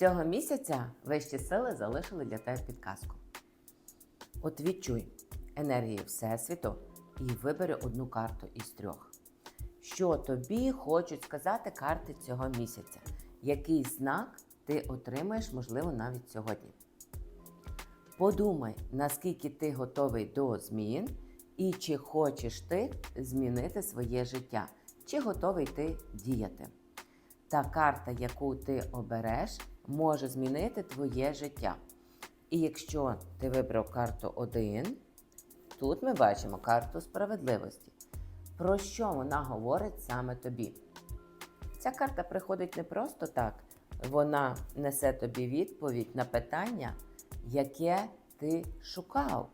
Цього місяця вищі сили залишили для тебе підказку. От відчуй енергію Всесвіту і вибери одну карту із трьох. Що тобі хочуть сказати карти цього місяця? Який знак ти отримаєш, можливо, навіть сьогодні? Подумай, наскільки ти готовий до змін, і чи хочеш ти змінити своє життя, чи готовий ти діяти. Та карта, яку ти обереш, може змінити твоє життя. І якщо ти вибрав карту 1, тут ми бачимо карту справедливості. Про що вона говорить саме тобі? Ця карта приходить не просто так, вона несе тобі відповідь на питання, яке ти шукав.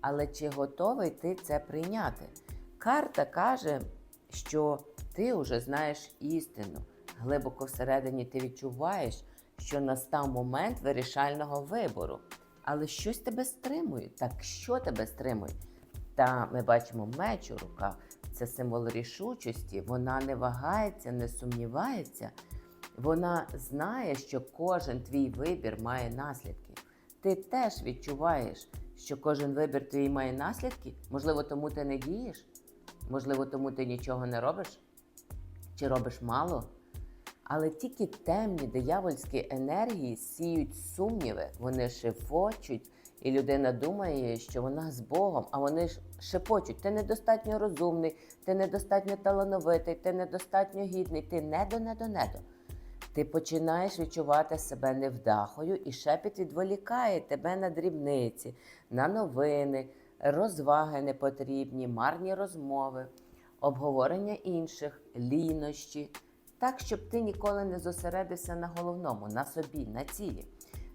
Але чи готовий ти це прийняти? Карта каже, що ти вже знаєш істину. Глибоко всередині ти відчуваєш, що настав момент вирішального вибору. Але щось тебе стримує. Так що тебе стримує? Та ми бачимо меч у руках. Це символ рішучості. Вона не вагається, не сумнівається. Вона знає, що кожен твій вибір має наслідки. Ти теж відчуваєш, що кожен вибір твій має наслідки. Можливо, тому ти не дієш, можливо, тому ти нічого не робиш, чи робиш мало. Але тільки темні диявольські енергії сіють сумніви, вони шепочуть, і людина думає, що вона з Богом, а вони ж шепочуть: ти недостатньо розумний, ти недостатньо талановитий, ти недостатньо гідний, ти недо, недо, недо. Ти починаєш відчувати себе невдахою, і шепіт відволікає тебе на дрібниці, на новини, розваги непотрібні, марні розмови, обговорення інших, лінощі, так, щоб ти ніколи не зосередився на головному, на собі, на цілі.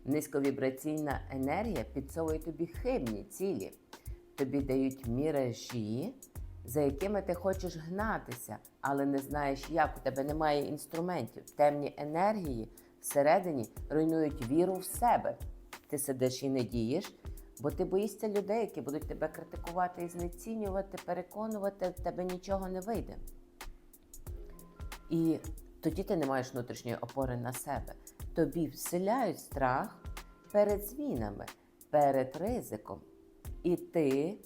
Низьковібраційна енергія підсовує тобі хибні цілі. Тобі дають міражі, за якими ти хочеш гнатися, але не знаєш, як у тебе немає інструментів. Темні енергії всередині руйнують віру в себе. Ти сидиш і не дієш, бо ти боїшся людей, які будуть тебе критикувати і знецінювати, переконувати, в тебе нічого не вийде. І тоді ти не маєш внутрішньої опори на себе. Тобі вселяють страх перед змінами, перед ризиком. І ти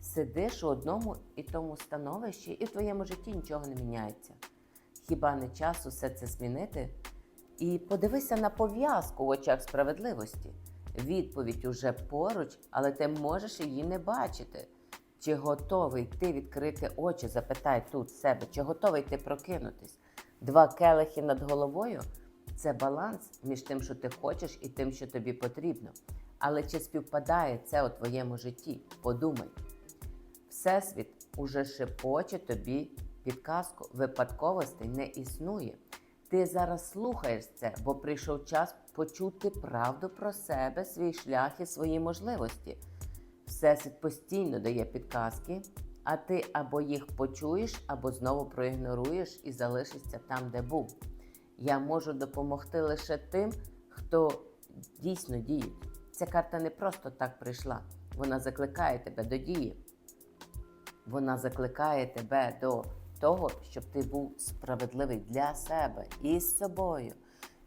сидиш у одному і тому становищі, і в твоєму житті нічого не міняється. Хіба не час усе це змінити? І подивися на пов'язку в очах справедливості. Відповідь уже поруч, але ти можеш її не бачити. Чи готовий ти відкрити очі? Запитай тут себе, чи готовий ти прокинутись? Два келихи над головою це баланс між тим, що ти хочеш, і тим, що тобі потрібно. Але чи співпадає це у твоєму житті? Подумай. Всесвіт уже шепоче тобі підказку. Випадковостей не існує. Ти зараз слухаєш це, бо прийшов час почути правду про себе, свій шлях і свої можливості. Всесвіт постійно дає підказки, а ти або їх почуєш, або знову проігноруєш і залишишся там, де був. Я можу допомогти лише тим, хто дійсно діє. Ця карта не просто так прийшла. Вона закликає тебе до дії. Вона закликає тебе до того, щоб ти був справедливий для себе і з собою,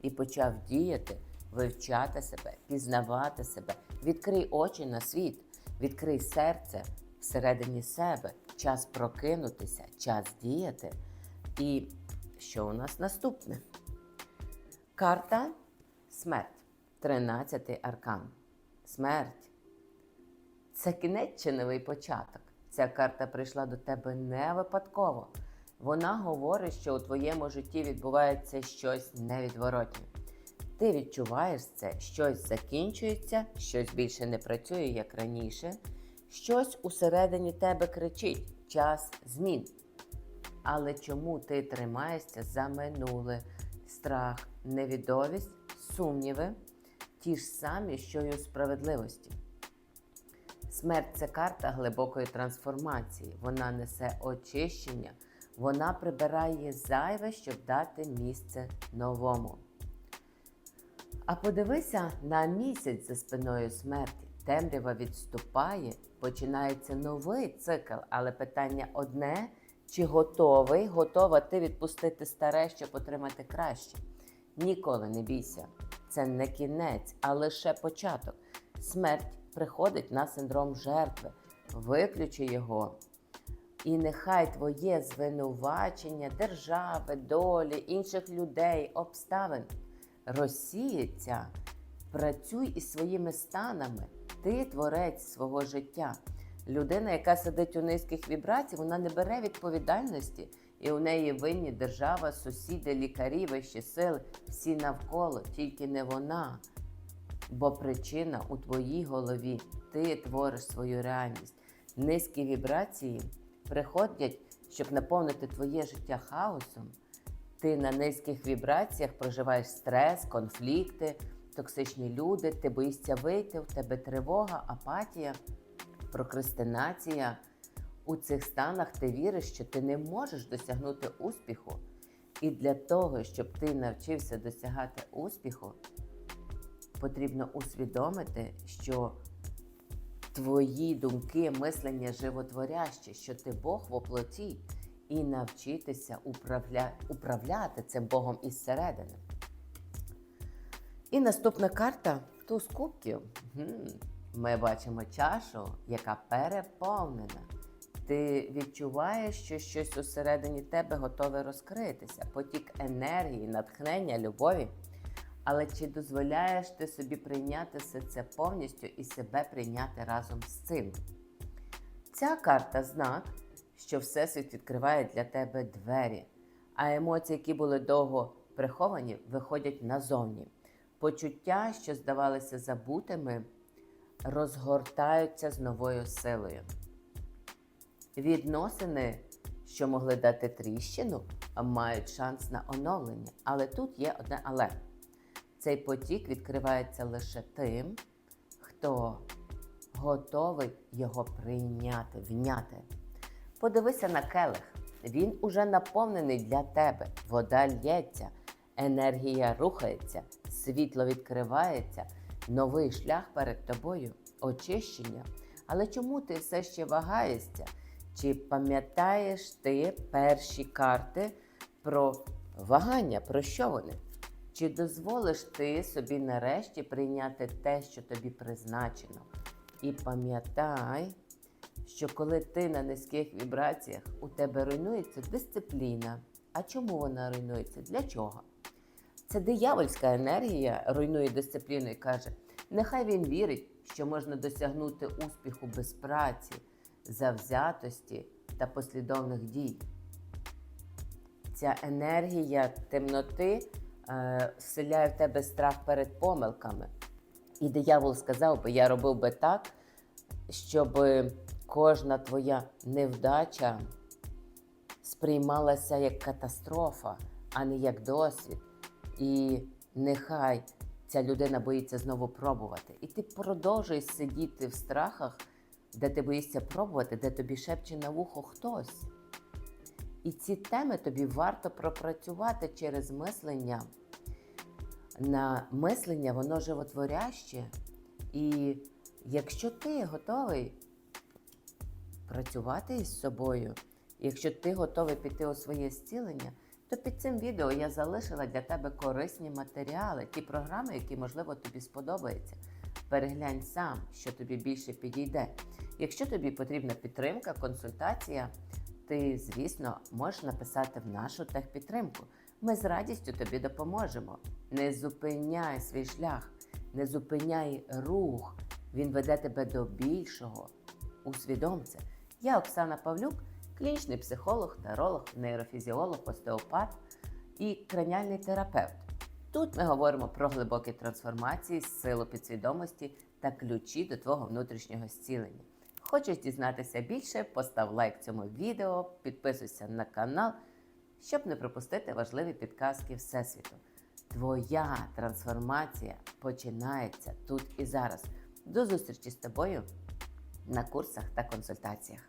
і почав діяти, вивчати себе, пізнавати себе. Відкрий очі на світ, відкрий серце всередині себе, час прокинутися, час діяти. І що у нас наступне? Карта смерть. 13 аркан. Смерть. Це кінець чи новий початок. Ця карта прийшла до тебе не випадково. Вона говорить, що у твоєму житті відбувається щось невідворотне. Ти відчуваєш це, щось закінчується, щось більше не працює, як раніше, щось усередині тебе кричить час змін. Але чому ти тримаєшся за минуле? Страх, невідомість, сумніви, ті ж самі, що й у справедливості. Смерть це карта глибокої трансформації. Вона несе очищення, вона прибирає зайве, щоб дати місце новому. А подивися на місяць за спиною смерті. Темрява відступає, починається новий цикл, але питання одне: чи готовий, готова ти відпустити старе, щоб отримати краще? Ніколи не бійся. це не кінець, а лише початок. Смерть приходить на синдром жертви. Виключи його. І нехай твоє звинувачення держави, долі, інших людей, обставин розсіється. Працюй із своїми станами. Ти творець свого життя. Людина, яка сидить у низьких вібрацій, вона не бере відповідальності, і у неї винні держава, сусіди, лікарі, вищі сили, всі навколо, тільки не вона. Бо причина у твоїй голові. Ти твориш свою реальність. Низькі вібрації приходять, щоб наповнити твоє життя хаосом. Ти на низьких вібраціях проживаєш стрес, конфлікти, токсичні люди, ти боїшся вийти, у тебе тривога, апатія, прокрастинація. У цих станах ти віриш, що ти не можеш досягнути успіху. І для того, щоб ти навчився досягати успіху, потрібно усвідомити, що твої думки, мислення животворяще, що ти Бог в оплоті, і навчитися управля... управляти цим Богом із середини. І наступна карта туз кубків. Ми бачимо чашу, яка переповнена. Ти відчуваєш, що щось усередині тебе готове розкритися, потік енергії, натхнення, любові. Але чи дозволяєш ти собі прийняти все це повністю і себе прийняти разом з цим? Ця карта знак, що Всесвіт відкриває для тебе двері, а емоції, які були довго приховані, виходять назовні. Почуття, що здавалися забутими, розгортаються з новою силою. Відносини, що могли дати тріщину, мають шанс на оновлення. Але тут є одне але. Цей потік відкривається лише тим, хто готовий його прийняти, вняти. Подивися на келих. Він уже наповнений для тебе. Вода лється, енергія рухається, світло відкривається, новий шлях перед тобою, очищення. Але чому ти все ще вагаєшся? Чи пам'ятаєш ти перші карти про вагання, про що вони? Чи дозволиш ти собі нарешті прийняти те, що тобі призначено? І пам'ятай, що коли ти на низьких вібраціях, у тебе руйнується дисципліна. А чому вона руйнується? Для чого? Це диявольська енергія руйнує дисципліну і каже: нехай він вірить, що можна досягнути успіху без праці, завзятості та послідовних дій. Ця енергія темноти е, вселяє в тебе страх перед помилками. І диявол сказав би, я робив би так, щоб кожна твоя невдача сприймалася як катастрофа, а не як досвід. І нехай ця людина боїться знову пробувати. І ти продовжуєш сидіти в страхах, де ти боїшся пробувати, де тобі шепче на вухо хтось. І ці теми тобі варто пропрацювати через мислення. На мислення воно животворяще. І якщо ти готовий працювати із собою, якщо ти готовий піти у своє зцілення, то під цим відео я залишила для тебе корисні матеріали, ті програми, які, можливо, тобі сподобаються. Переглянь сам, що тобі більше підійде. Якщо тобі потрібна підтримка, консультація, ти, звісно, можеш написати в нашу техпідтримку. Ми з радістю тобі допоможемо. Не зупиняй свій шлях, не зупиняй рух. Він веде тебе до більшого. Усвідом це. Я Оксана Павлюк, клінічний психолог, таролог, нейрофізіолог, остеопат і краніальний терапевт. Тут ми говоримо про глибокі трансформації, силу підсвідомості та ключі до твого внутрішнього зцілення. Хочеш дізнатися більше? Постав лайк цьому відео, підписуйся на канал, щоб не пропустити важливі підказки Всесвіту. Твоя трансформація починається тут і зараз. До зустрічі з тобою на курсах та консультаціях.